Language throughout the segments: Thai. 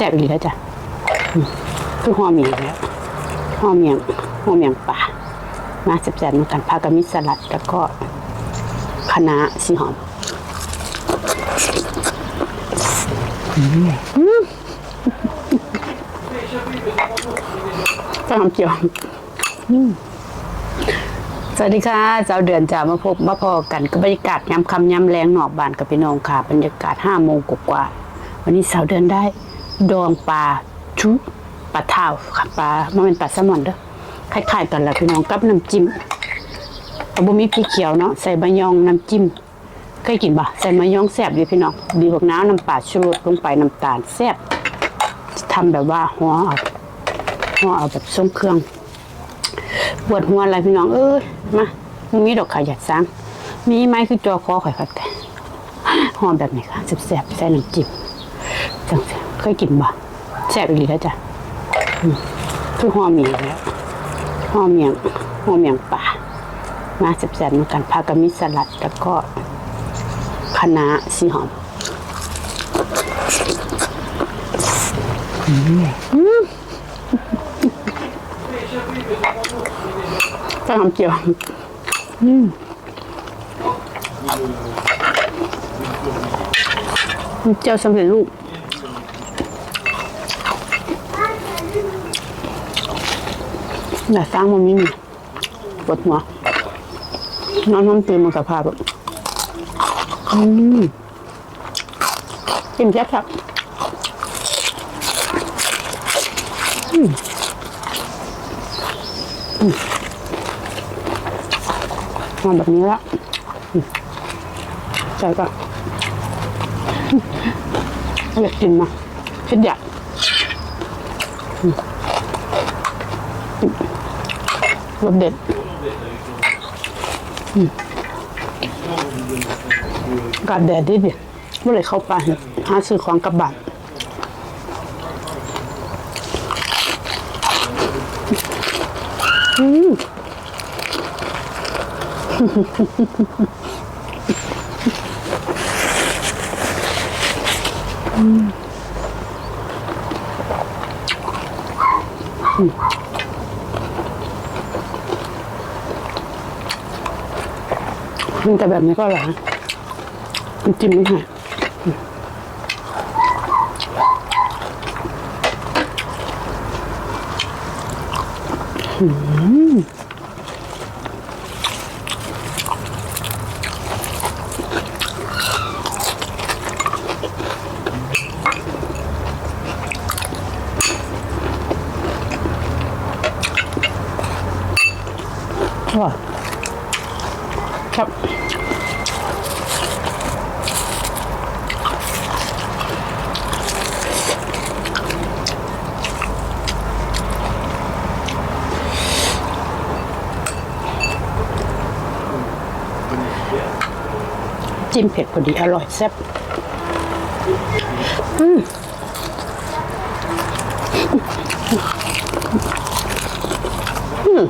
ซ่บอีกแล้วจ้ะคือห่อเมียงแล้วห่อเมียงห่อเมียงป่ามาแซ่บๆเหมือนกันพากบมิสลัดแล้วก็คะน้าสีหอมก็ทำเกี่ยวอืมสวัสดีค่ะเจ้าเดือนจะมาพบมาพอกันกับบรรยากาศย้ำคำย้ำแรงหนอกบานกับพี่น้องค่ะ บรรยากาศห้าโมงกว่าวันนี้สาวเดือนได้ ดองปลาชุปลาเท้าค่ะปลามันเป็นปลาแซลมอนเด้อคล้ายๆกันแหละพี่น้องกับน้ำจิ้มแต่บ่มีพริกเขียวเนาะใส่ใบยองน้ำจิ้มเคยกินปะใส่มายองแซ่บอยู่พี่น้องดีกว่าน้ำน้ำปลาชูรสลงไปน้ำตาลแซ่บทำแบบว่าหัวเอาห่อเอาแบบทรงเครื่องปวดหัวอะไรพี่น้องเอ้ยมามีดอกขาหยัดซังมีไหมคือจอคอข่อยคัดแต่ห่อแบบนี้ค่ะแซ่บๆใส่น้ำจิ้มจังๆ เคยกินบ่แซ่บอีกแล้วจ้ะคือห่อเมียงแล้วห่อเมียงห่อเมียงป่ามาแซ่บๆเหมือนกันพากบมิสลัดแล้วก็คะน้าสีหอมก็ทำเกี่ยวอืมเจียวสำเร็จรูป แต่สร้างมันไม่มีปวดหัวนอนห้องตื่นมากับภาพแบบอืมกินแซ่บครับมาแบบนี้ละใส่ก็อยากกินมาคิดอยากอืม รสเด็ดกาศแดดดิดิเมื่อไรเข้าไปหาซื้อของกลับบานอืมมั แต่แบบนี้ก็อร่อยนะมันจิ้มนิดหน่อยอืมอร่อยครับ จิ้มเผ็ดพอดีอร่อยแซ่บอืมอืม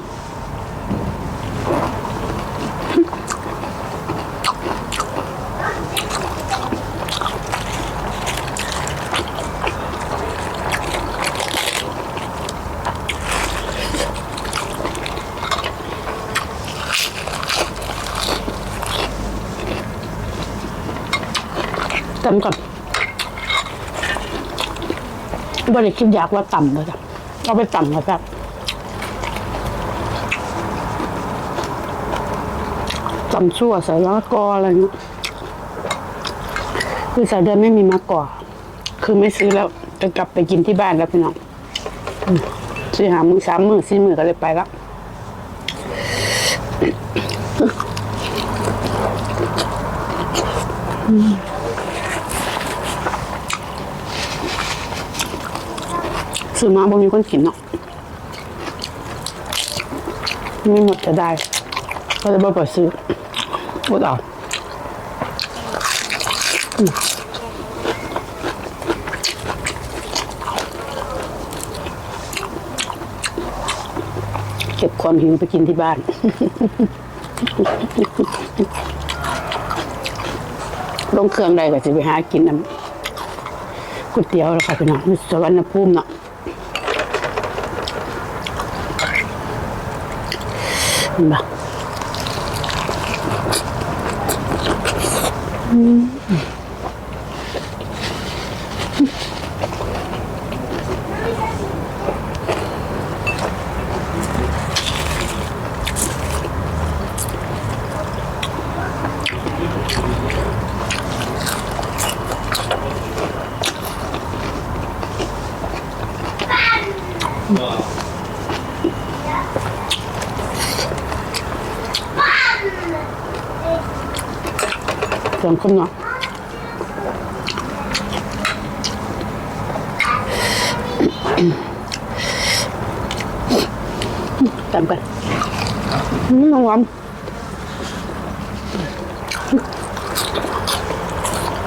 บริคิดอยากว่าต่ำเลยจ้ะเอาไปต่ำก็แบบต่ำชั่วใส่มะละกออะไรเงี้ยคือสายเดือนไม่มีมะกอคือไม่ซื้อแล้วจะกลับไปกินที่บ้านแล้วพี่น้องซื้อหามือสามมือสี่มือก็เลยไปแล้ว ซื้อมาบ่มีคนกินเนาะไม่หมดจะได้ ก็เลยบ่ไปซื้ออดเอาอืมเก็บความหิวไปกินที่บ้านลงเครื่องใดก็จะไปหากินน้ำก๋วยเตี๋ยวแล้วค่ะพี่น้องสวรรณภูมิเนาะ เห็น ปะสองคนเนาะจำกันอืมหอม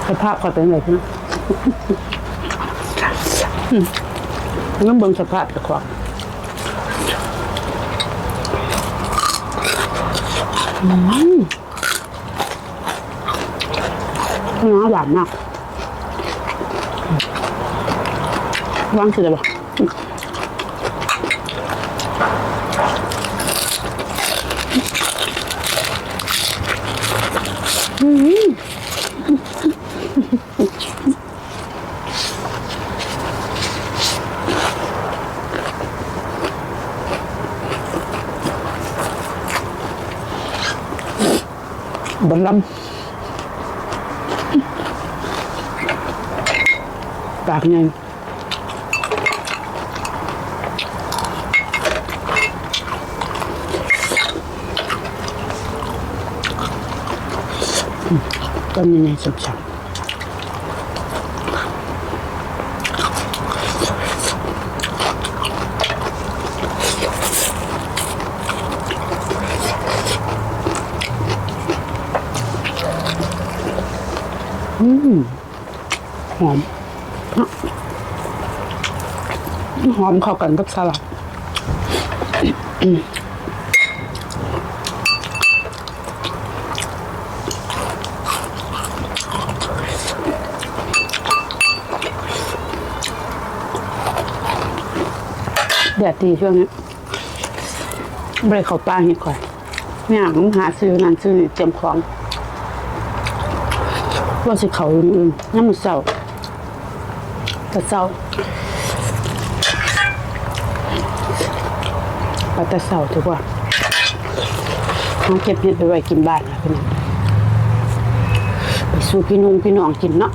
สภาพก็เป็นไงพี่น้องอืมน้ำเบิ่งสภาพตะควง เนื้อหวานมากวางคืออะไรบ้างบนลำากไงต้นยังไงสับๆ หอมหอมเข้ากันกับสลัดแดดดีช่วงนี้บริเขาป้าเห็ดข่อยเนี่ยผมหาซื้อนั่นซื้อนี่เตรียมของว่าสิเขาอื่นๆน้ำมันเศร้า แต่เศร้าปัตตะเสาถือว่าน้องเก็บเห็ดไปไว้กินบ้านนะพี่น้องไปสู่พี่นุ่งพี่น้องกินเนาะ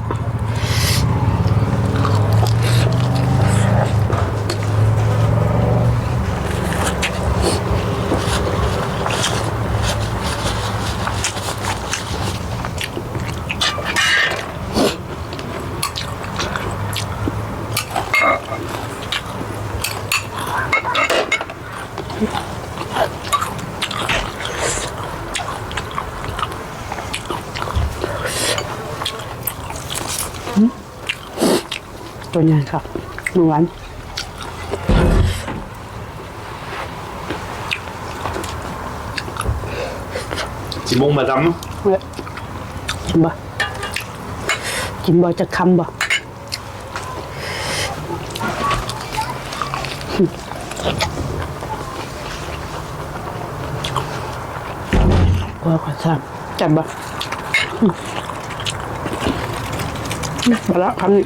ตัวใหญ่ครับหนูหวาน C'est bon, madame เว้ยกินบ่กินบ่จะคำบ่ ก็ขอทราบจำบ่นักบละคำนี้